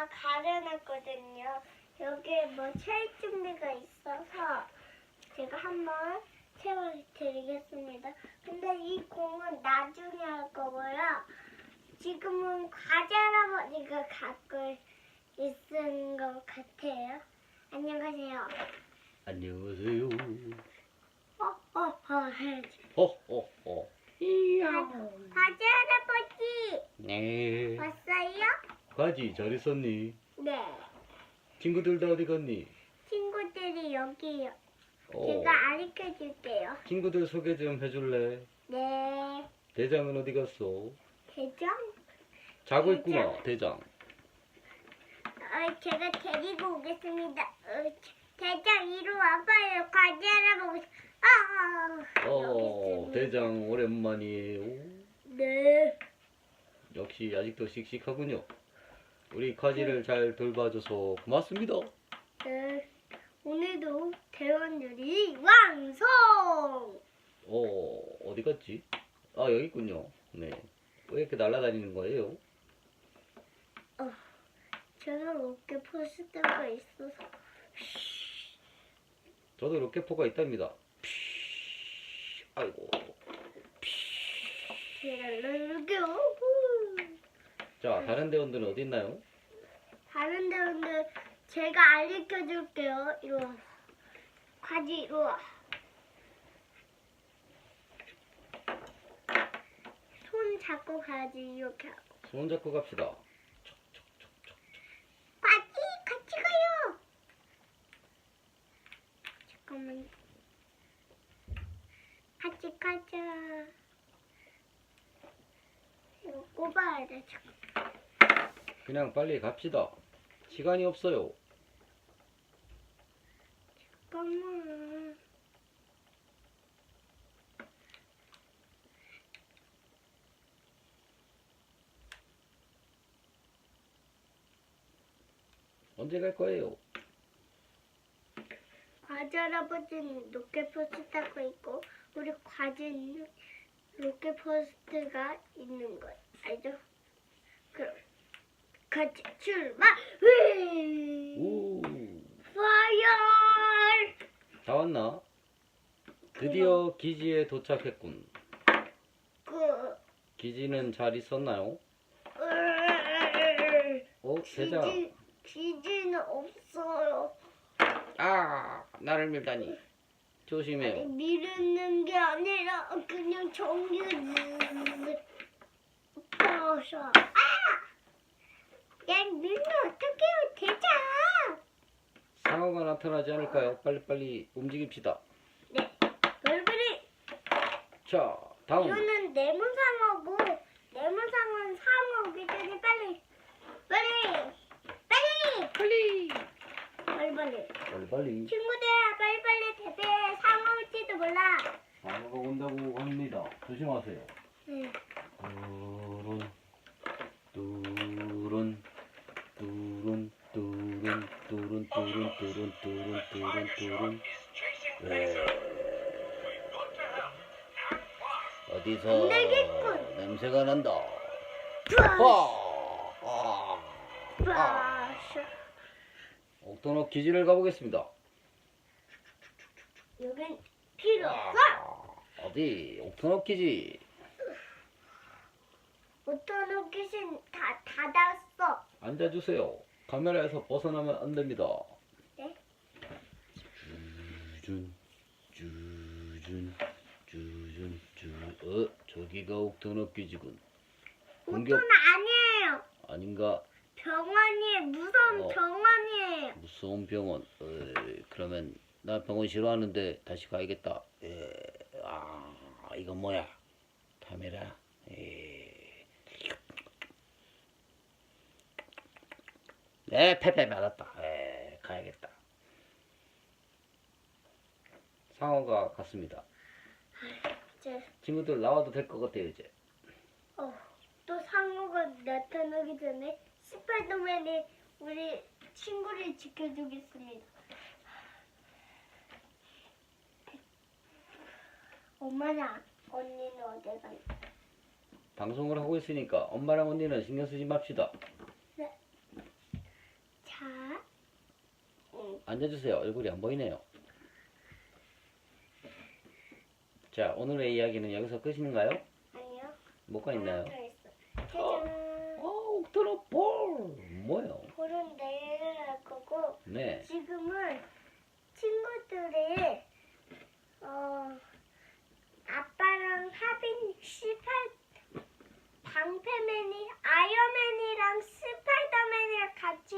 다 가려놨거든요. 여기에 뭐 채울 준비가 있어서 제가 한번 채워드리겠습니다. 근데 이 공은 나중에 할 거고요. 지금은 과자 할아버지가 갖고 있은 것 같아요. 안녕하세요. 안녕하세요. 어, 어, 어, 해야지. 호호호. 이야. 과자 할아버지 네. 왔어요? 가지 잘 있었니? 네. 친구들 다 어디 갔니? 친구들이 여기요. 어. 제가 알려 줄게요. 친구들 소개 좀 해줄래? 네. 대장은 어디 갔어? 대장? 자고 있구나. 대장. 어, 제가 데리고 오겠습니다. 어, 대장 이리 와봐요. 과자 할아버지. 아, 아, 여기 어, 있습니다. 대장 오랜만이에요. 네. 역시 아직도 씩씩하군요. 우리 가지를 잘 돌봐줘서 고맙습니다. 네. 오늘도 대원 요리 완성! 어, 어디 갔지? 아, 여기 있군요. 네. 왜 이렇게 날아다니는 거예요? 제가 어깨 포스터가 있어서 저도 로켓포가 있답니다. 아이고. 제가 이렇게 오고 자, 다른 대원들은 어디 있나요? 다른 데는 제가 알려 줄게요. 이리 와. 가지 이리 와. 손 잡고 가지 이렇게 하고. 손 잡고 갑시다. 가지 같이 가요. 잠깐만. 같이 가자. 이거 꼽아야 돼. 그냥 빨리 갑시다. 시간이 없어요. 잠깐만. 언제 갈 거예요? 과자 할아버지는 로켓포스트 타고 있고 우리 과지는 로켓포스트가 있는 거예요. 알죠? 그럼 같이 출발! 휘! 오, 파이어! 다 왔나? 드디어 기지에 도착했군. 그 기지는 잘 있었나요? 으, 어, 대장. 기지 기지는 없어요. 아, 나를 밀다니. 조심해요. 미루는 게 아니라 그냥 정규 떠서 아! 야 밀면 어떡해요 대장 상어가 나타나지 않을까요? 빨리빨리 움직입시다. 네 얼굴이 자, 다음. 이거는 네모상어고 네모상어는 상어 오기 전에 빨리 빨리 빨리 빨리. 빨리 빨리 빨리 빨리. 친구들아 빨리 빨리 대배에 상어 올지도 몰라 상어가 온다고 합니다. 조심하세요. 네. 뚜룬 뚜룬 뚜룬 뚜룬 뚜룬 뚜룬 뚜룬 뚜룬 뚜룬 뚜룬 네. 어디서. 냄새가 난다. 와! 아! 브라시 옥토너 기지를 가보겠습니다. 여긴 필요 없어 아, 어디? 옥토너 기지. 어떤 귀신 다 닫았어. 앉아주세요. 카메라에서 벗어나면 안 됩니다. 네? 주준, 주준, 주준, 주. 어, 저기가 옥토너 기지군. 공격 보통 아니에요. 아닌가? 병원이에요. 무서운 어. 병원이에요. 무서운 병원. 어, 그러면 나 병원 싫어하는데 다시 가야겠다. 에, 아, 이건 뭐야? 카메라. 에. 네, 페페 맞았다. 에, 가야겠다. 상어가 갔습니다. 이제 친구들 나와도 될 것 같아요, 이제. 어, 또 상어가 나타나기 전에 스파이더맨이 우리 친구를 지켜주겠습니다. 엄마랑 언니는 어디 갔나? 방송을 하고 있으니까 엄마랑 언니는 신경 쓰지 맙시다. 앉아주세요. 얼굴이 안 보이네요. 자, 오늘의 이야기는 여기서 끝인가요? 아니요. 뭐가 있나요? 하나 더 있어. 짜잔. 어, 들어 볼. 뭐요? 볼은 내일 할 거고 네. 지금은 친구들이 어 아빠랑 하빈 스파이 방패맨이 아이언맨이랑 스파이더맨이랑 같이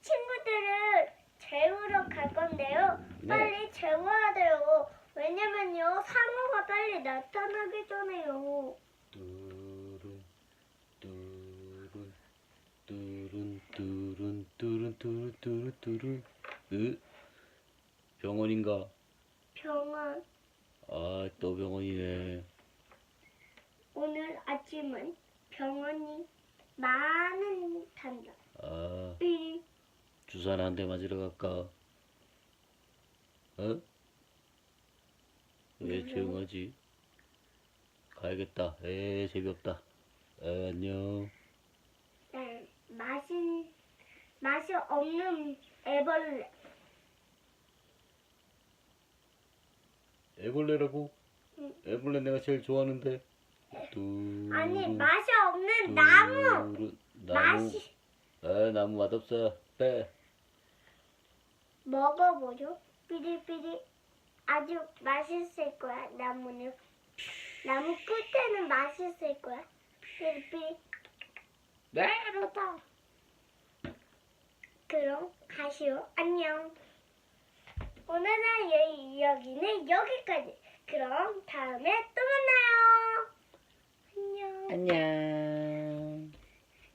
친구들을 재우러 갈 건데요. 네. 빨리 재워야 돼요. 왜냐면요 상어가 빨리 나타나기 전에요. 뚜룬 뚜룬 뚜룬 뚜룬 뚜룬 뚜룬 뚜룬 뚜룬 으 병원인가? 병원 아 또 병원이네. 오늘 아침은 병원이 많은 탄다. 아 삐 주사나 한 대 맞으러 갈까? 어? 왜 조용하지? 가야겠다. 에 재미없다. 에, 안녕. 네, 맛이 맛이 없는 애벌레. 애벌레라고? 응. 애벌레 내가 제일 좋아하는데. 뚜. 아니 맛이 없는 나무. 뚜루- 나무. 맛이 아 나무 맛없어. 빼. 먹어보죠. 삐리삐리 아주 맛있을 거야 나무는. 나무 끝에는 맛있을 거야. 삐리삐리. 네? 네 그러다. 그럼 가시오. 안녕. 오늘의 여- 이야기는 여기까지. 그럼 다음에 또 만나요. 안녕. 안녕.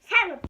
사랑.